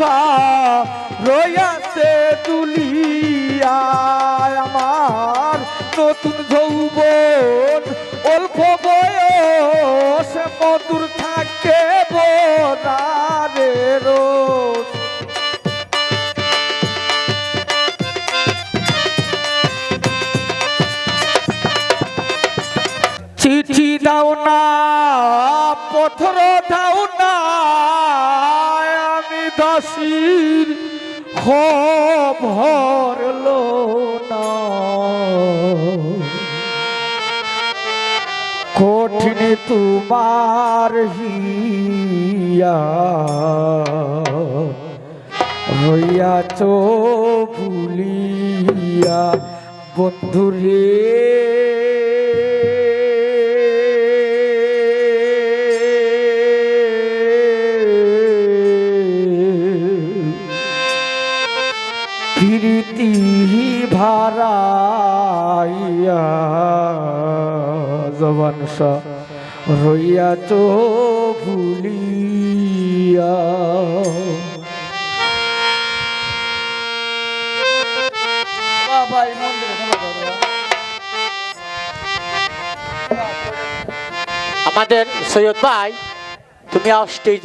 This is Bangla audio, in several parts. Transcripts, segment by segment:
জমান রইয়াছে দুলিয়া আমার নতুন যৌবন, অল্প বয়স, মধুর থাকে বোনারে রোজ। চিঠি দাও না পথর আমি দাসীর খবর লো না। কঠিন তোমার হিয়া রইয়াছ ভুলিয়া বন্ধুরে। জবানস রইয়াছ ভুলিয়া আমাদের সৈয়দ ভাই তুমি স্টেজ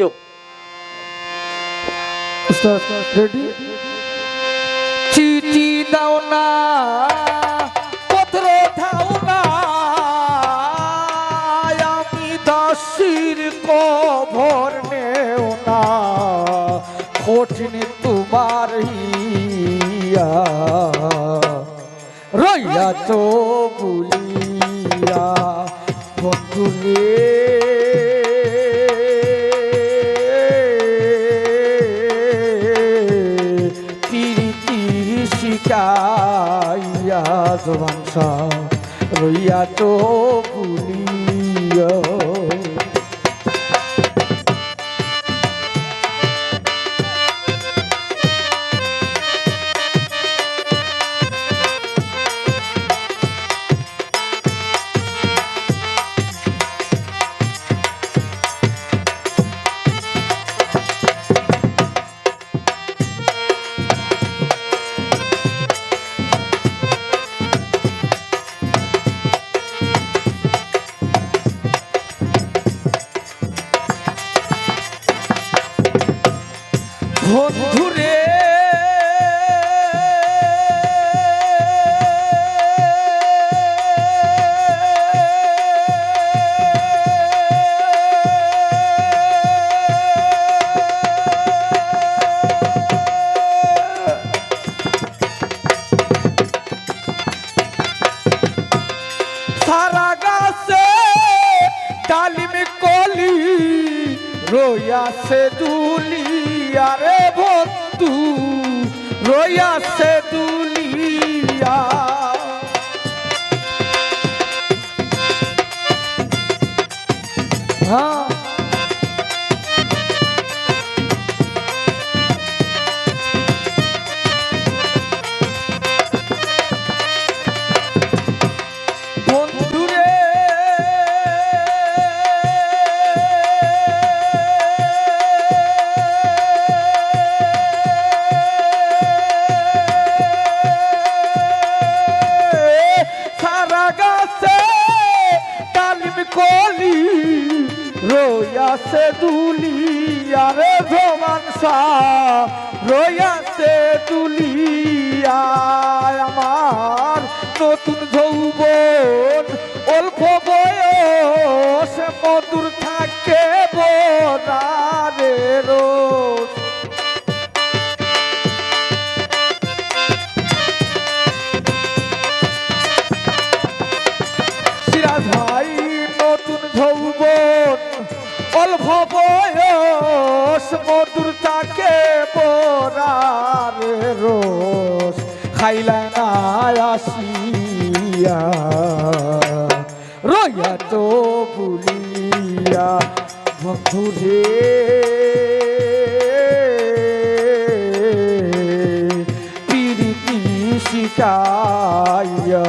রেডি চিঠি দাও না। কঠিন তোমার হিয়া। রইয়া তো বুলিয়া বন্ধুরে। তিরিতি শিকাইয়া জবানসা রইয়া তো রইয়াছে দুলিয়া রে বন্ধু রইয়াছে দুলিয়া হ্যাঁ। রইয়াছে দুলিয়া, আমার নতুন যৌবন, অল্প বয়স মধুর থাকে বোনারে রোজ। সিরাজ ভাই, নতুন যৌবন অল্প বয়স, মধুর তাকে বরার রোষ, খাইলা না আসিয়া, রইয়া তো ভুলিয়া, বন্ধুরে। প্রীতি শিকাইয়া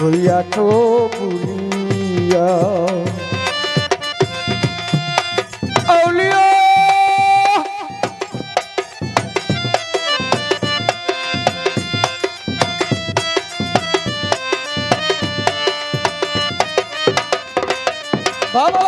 রইয়া তো Bravo!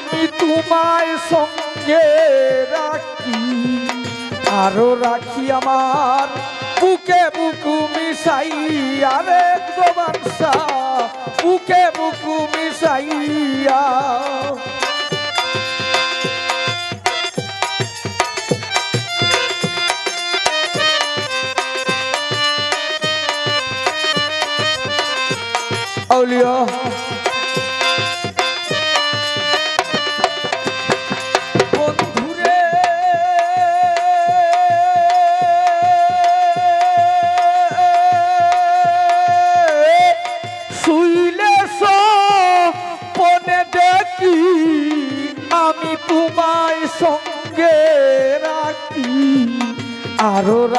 আমি তোমায় সঙ্গে রাখি, আরও রাখি আমার বুকে বুকু মিশাই আরে দোবাংসা বুকে বুকু মিশাইয়া। বন্ধুরে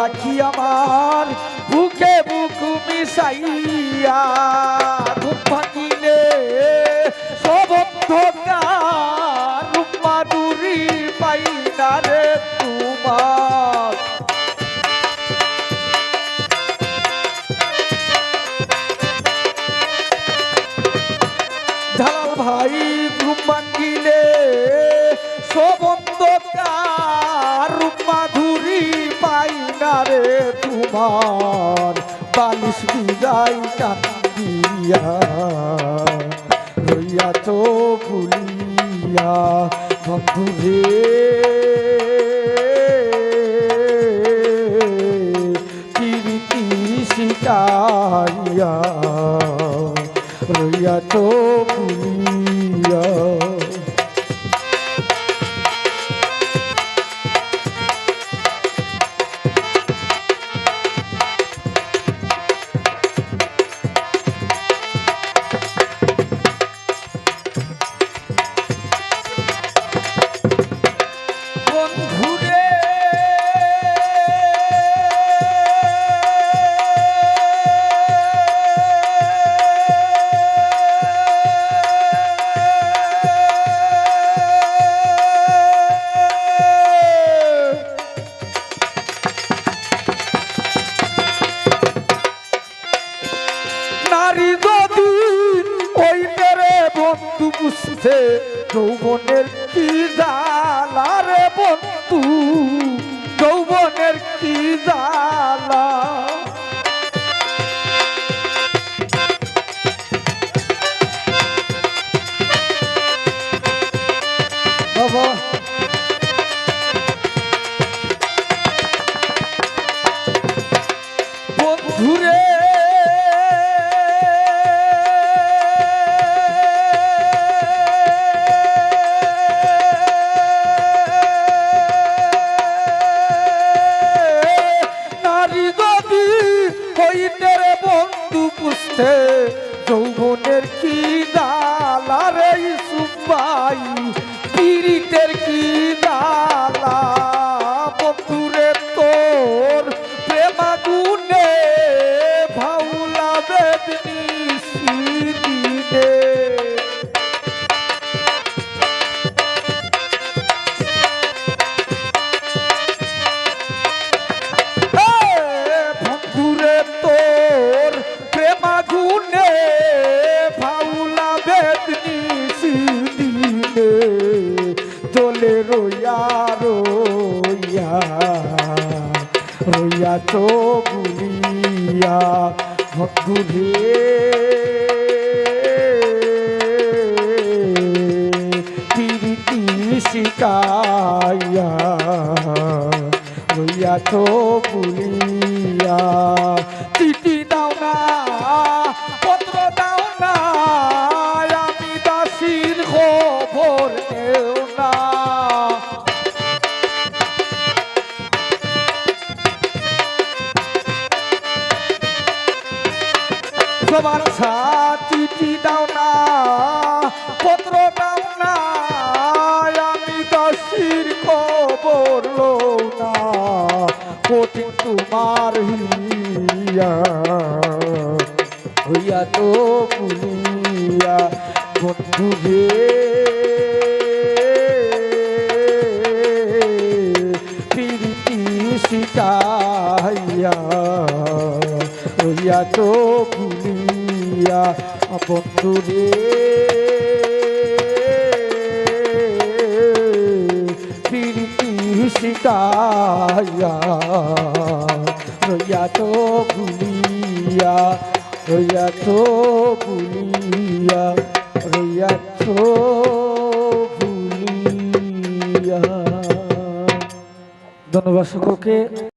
রাখি আমার বুকে বুক মিশাইয়া ধূপ ভাঙিলে সব তোমার বালিশ বিদায় কান্দিয়া রইয়া তো ভুলিয়া বন্ধুরে প্রীতি শিকাইয়া রইয়া তো ভুলিয়া বন্ধু বুঝতে যৌবনের কি জালা রে বন্ধু? যৌবনের কি জালা পুষতে যৌবনের কি গুলিয়া বন্ধুরে শিকাইয়া তো ভুলিয়া চিঠি দাও না পত্র দাও না আমি খবর হিয়া হইয়া তো ভুলিয়া বন্ধু রে প্রীতি শিকাইয়া হইয়া তো ভুলিয়া বন্ধু রে প্রীতি শিকাইয়া হইয়া তো ভুলিয়া হইয়া তো ভুলিয়া হইয়া তো ভুলিয়া। ধন্যবাদ সকলকে।